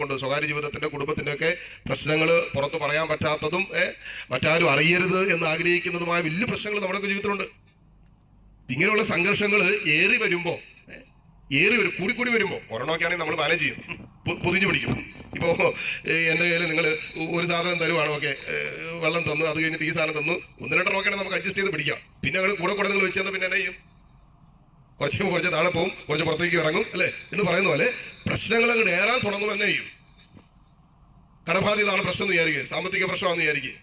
കൊണ്ട് സ്വകാര്യ ജീവിതത്തിന്റെ കുടുംബത്തിന്റെ ഒക്കെ പ്രശ്നങ്ങൾ പുറത്ത് പറയാൻ പറ്റാത്തതും മറ്റാരും അറിയരുത് എന്ന് ആഗ്രഹിക്കുന്നതുമായ വലിയ പ്രശ്നങ്ങൾ നമ്മുടെയൊക്കെ ജീവിതത്തിലുണ്ട്. ഇങ്ങനെയുള്ള സംഘർഷങ്ങൾ ഏറി വരുമ്പോൾ ഏറി വരും കൂടി കൂടി വരുമ്പോൾ ഒരെണ്ണമൊക്കെ ആണെങ്കിൽ നമ്മൾ മാനേജ് ചെയ്യും പൊതിഞ്ഞു പിടിക്കും. ഇപ്പോൾ എന്റെ കയ്യിൽ നിങ്ങൾ ഒരു സാധനം തരുവാണോ ഓക്കെ വെള്ളം തന്നു അത് കഴിഞ്ഞിട്ട് ഈ സാധനം തന്നു. ഒന്ന് രണ്ടെണ്ണമൊക്കെ നമുക്ക് അഡ്ജസ്റ്റ് ചെയ്ത് പിടിക്കാം. പിന്നെ അങ്ങോട്ട് കൂടെ കൂടെ നിങ്ങൾ വെച്ചാൽ പിന്നെ എന്നെ ചെയ്യും? കുറച്ച് കുറച്ച് താഴെ പോകും കുറച്ച് പുറത്തേക്ക് ഇറങ്ങും അല്ലേ? എന്ന് പറയുന്ന പോലെ പ്രശ്നങ്ങൾ അങ്ങോട്ട് ഏറാൻ തുടങ്ങും തന്നെ ചെയ്യും കടബാധിതാണ് പ്രശ്നം എന്ന് വിചാരിക്കുക. സാമ്പത്തിക പ്രശ്നമാണെന്ന് വിചാരിക്കുക.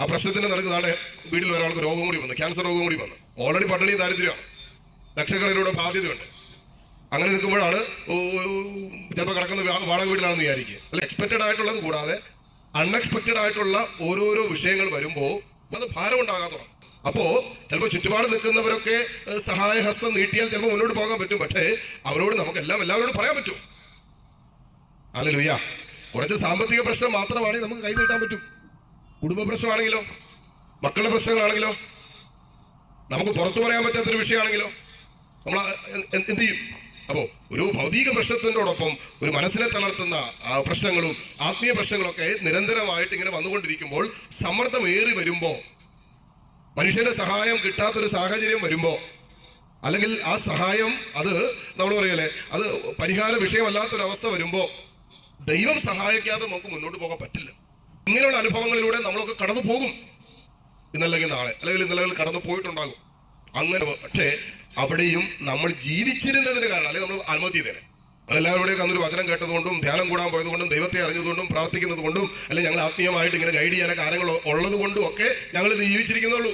ആ പ്രശ്നത്തിന്റെ നടക്കുന്നതാണ് വീട്ടിൽ ഒരാൾക്ക് രോഗം കൂടി വന്നു. ക്യാൻസർ രോഗം കൂടി വന്നു. ഓൾറെഡി പട്ടിണി ദാരിദ്ര്യമാണ്. ലക്ഷക്കണക്കിലൂടെ ബാധ്യതയുണ്ട്. അങ്ങനെ നിൽക്കുമ്പോഴാണ് ചിലപ്പോൾ കിടക്കുന്ന വാടക വീട്ടിലാണെന്ന് വിചാരിക്കുക. അല്ല എക്സ്പെക്റ്റഡ് ആയിട്ടുള്ളത് കൂടാതെ അൺഎക്സ്പെക്റ്റഡ് ആയിട്ടുള്ള ഓരോരോ വിഷയങ്ങൾ വരുമ്പോൾ അത് ഭാരം അപ്പോ ചിലപ്പോൾ ചുറ്റുപാട് നിൽക്കുന്നവരൊക്കെ സഹായഹസ്തം നീട്ടിയാൽ ചിലപ്പോൾ മുന്നോട്ട് പോകാൻ പറ്റും. പക്ഷേ അവരോട് നമുക്ക് എല്ലാം എല്ലാവരോടും പറയാൻ പറ്റും. അല്ലെ കുറച്ച് സാമ്പത്തിക പ്രശ്നം മാത്രമാണെങ്കിൽ നമുക്ക് കൈ നീട്ടാൻ പറ്റും. കുടുംബ പ്രശ്നമാണെങ്കിലോ മക്കളുടെ പ്രശ്നങ്ങളാണെങ്കിലോ നമുക്ക് പുറത്തു പറയാൻ പറ്റാത്തൊരു വിഷയമാണെങ്കിലോ നമ്മൾ എന്ത് ചെയ്യും? അപ്പോ ഒരു ഭൗതിക പ്രശ്നത്തിനോടൊപ്പം ഒരു മനസ്സിനെ തളർത്തുന്ന പ്രശ്നങ്ങളും ആത്മീയ പ്രശ്നങ്ങളൊക്കെ നിരന്തരമായിട്ട് ഇങ്ങനെ വന്നുകൊണ്ടിരിക്കുമ്പോൾ സമ്മർദ്ദം ഏറി വരുമ്പോ മനുഷ്യന്റെ സഹായം കിട്ടാത്തൊരു സാഹചര്യം വരുമ്പോ അല്ലെങ്കിൽ ആ സഹായം അത് നമ്മൾ പറയല്ലേ അത് പരിഹാര വിഷയമല്ലാത്തൊരവസ്ഥ വരുമ്പോ ദൈവം സഹായിക്കാതെ നമുക്ക് മുന്നോട്ട് പോകാൻ പറ്റില്ല. ഇങ്ങനെയുള്ള അനുഭവങ്ങളിലൂടെ നമ്മളൊക്കെ കടന്നു പോകും. ഇന്നല്ലെങ്കിൽ നാളെ അല്ലെങ്കിൽ ഇന്നലെ കടന്നു പോയിട്ടുണ്ടാകും. അങ്ങനെ പക്ഷേ അവിടെയും നമ്മൾ ജീവിച്ചിരുന്നതിന് കാരണം അല്ലെങ്കിൽ നമ്മൾ ആത്മഹത്യ ചെയ്തേനെ നമ്മളെല്ലാവരുടെയും അന്നൊരു വചനം കേട്ടതുകൊണ്ടും ധ്യാനം കൂടാൻ പോയതുകൊണ്ടും ദൈവത്തെ അറിഞ്ഞതുകൊണ്ടും പ്രാർത്ഥിക്കുന്നതുകൊണ്ടും അല്ലെങ്കിൽ ഞങ്ങൾ ആത്മീയമായിട്ട് ഇങ്ങനെ ഗൈഡ് ചെയ്യാൻ കാര്യങ്ങൾ ഉള്ളത് കൊണ്ടും ഒക്കെ ഞങ്ങൾ ജീവിച്ചിരിക്കുന്നുള്ളൂ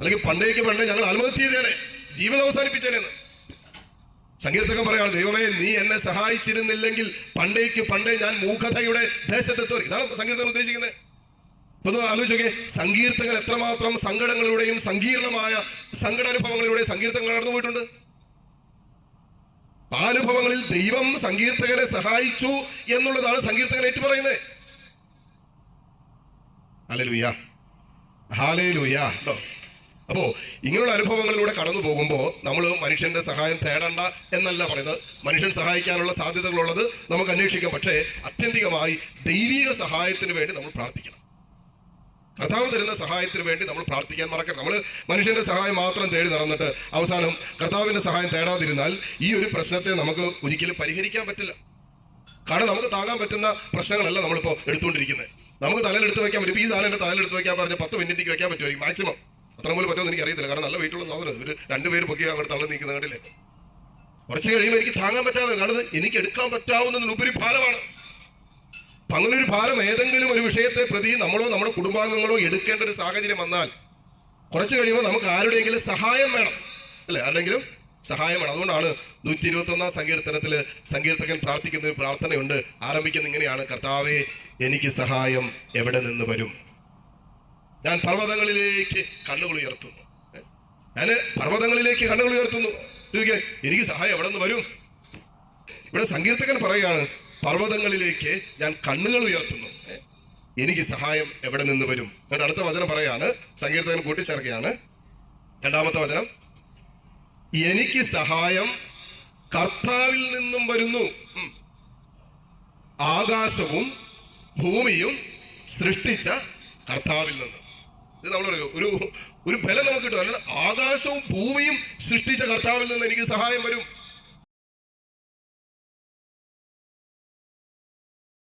അല്ലെങ്കിൽ പണ്ടേക്ക് പണ്ടേ ഞങ്ങൾ ആത്മഹത്യ ചെയ്തേനെ ജീവിതം അവസാനിപ്പിച്ചേനെന്ന് സങ്കീർത്തകൻ പറയാണ് ദൈവമേ നീ എന്നെ സഹായിച്ചിരുന്നില്ലെങ്കിൽ പണ്ടേക്ക് പണ്ടേ ഞാൻ മൂഖതയുടെ ദേശത്തെത്തും ഇതാണ് സങ്കീർത്തകൻ ഉദ്ദേശിക്കുന്നത്. ഇപ്പൊ ആലോചിച്ചോക്കെ സങ്കീർത്തകൻ എത്രമാത്രം സങ്കടങ്ങളിലൂടെയും സങ്കീർണമായ സങ്കടാനുഭവങ്ങളിലൂടെ സങ്കീർത്തകൻ കടന്നു പോയിട്ടുണ്ട്. ആ അനുഭവങ്ങളിൽ ദൈവം സങ്കീർത്തകനെ സഹായിച്ചു എന്നുള്ളതാണ് സങ്കീർത്തകൻ ഏറ്റു പറയുന്നത് ഹാലലുയ്യ ഹാലേ കേട്ടോ അപ്പോ ഇങ്ങനെയുള്ള അനുഭവങ്ങളിലൂടെ കടന്നു പോകുമ്പോൾ നമ്മൾ മനുഷ്യന്റെ സഹായം തേടണ്ട എന്നല്ല പറയുന്നത്. മനുഷ്യൻ സഹായിക്കാനുള്ള സാധ്യതകളുള്ളത് നമുക്ക് അന്വേഷിക്കാം. പക്ഷേ അത്യന്തികമായി ദൈവിക സഹായത്തിന് വേണ്ടി നമ്മൾ പ്രാർത്ഥിക്കണം. കർത്താവ് തരുന്ന സഹായത്തിന് വേണ്ടി നമ്മൾ പ്രാർത്ഥിക്കാൻ മറക്കരുത് നമ്മൾ മനുഷ്യന്റെ സഹായം മാത്രം തേടി നടന്നിട്ട് അവസാനം കർത്താവിന്റെ സഹായം തേടാതിരുന്നാൽ ഈ ഒരു പ്രശ്നത്തെ നമുക്ക് ഒരിക്കലും പരിഹരിക്കാൻ പറ്റില്ല. കാരണം നമുക്ക് താങ്ങാൻ പറ്റുന്ന പ്രശ്നങ്ങളല്ല നമ്മളിപ്പോൾ എടുത്തുകൊണ്ടിരിക്കുന്നത്. നമുക്ക് തലയിലെടുത്ത് വയ്ക്കാൻ പറ്റും. ഈ സാധനം എന്റെ തലയിൽ വയ്ക്കാൻ പറഞ്ഞ പത്ത് മിനിറ്റിക്ക് വയ്ക്കാൻ പറ്റുമായിരിക്കും മാക്സിമം അത്ര പോലും പറ്റുമെന്ന് എനിക്ക് അറിയത്തില്ല കാരണം നല്ല വെയിറ്റുള്ള സാധനം ഇവർ രണ്ടുപേര് പൊക്കി അങ്ങോട്ട് തള്ളി നിൽക്കുന്ന കണ്ടില്ലേ? കുറച്ച് കഴിയുമ്പോൾ എനിക്ക് താങ്ങാൻ പറ്റാതെ കാരണം എനിക്ക് എടുക്കാൻ പറ്റാവുന്നതിനുപരി ഭാരമാണ് അപ്പം അങ്ങനെ ഒരു ഭാരം ഏതെങ്കിലും ഒരു വിഷയത്തെ പ്രതി നമ്മളോ നമ്മുടെ കുടുംബാംഗങ്ങളോ എടുക്കേണ്ട ഒരു സാഹചര്യം വന്നാൽ കുറച്ച് കഴിയുമ്പോൾ നമുക്ക് ആരുടെയെങ്കിലും സഹായം വേണം. അല്ലേ? ആരുടെങ്കിലും സഹായം വേണം. അതുകൊണ്ടാണ് നൂറ്റി ഇരുപത്തി ഒന്നാം സങ്കീർത്തനത്തിൽ സങ്കീർത്തകൻ പ്രാർത്ഥിക്കുന്ന ഒരു പ്രാർത്ഥനയുണ്ട്. ആരംഭിക്കുന്ന ഇങ്ങനെയാണ്. കർത്താവെ എനിക്ക് സഹായം എവിടെ നിന്ന് വരും? ഞാൻ പർവതങ്ങളിലേക്ക് കണ്ണുകൾ ഉയർത്തുന്നു. ഞാൻ പർവതങ്ങളിലേക്ക് കണ്ണുകൾ ഉയർത്തുന്നു. എനിക്ക് സഹായം എവിടെ നിന്ന് വരും? ഇവിടെ സങ്കീർത്തകൻ പറയുകയാണ് പർവതങ്ങളിലേക്ക് ഞാൻ കണ്ണുകൾ ഉയർത്തുന്നു. എനിക്ക് സഹായം എവിടെ നിന്ന് വരും? എന്നിട്ട് അടുത്ത വചനം പറയാണ് സങ്കീർത്തകൻ കൂട്ടിച്ചേർക്കുകയാണ്. രണ്ടാമത്തെ വചനം എനിക്ക് സഹായം കർത്താവിൽ നിന്നും വരുന്നു. ആകാശവും ഭൂമിയും സൃഷ്ടിച്ച കർത്താവിൽ നിന്ന്. നമ്മൾ ഒരു ഒരു ബലം നമുക്ക് കിട്ടും. അല്ലാതെ ആകാശവും ഭൂമിയും സൃഷ്ടിച്ച കർത്താവിൽ നിന്ന് എനിക്ക് സഹായം വരും.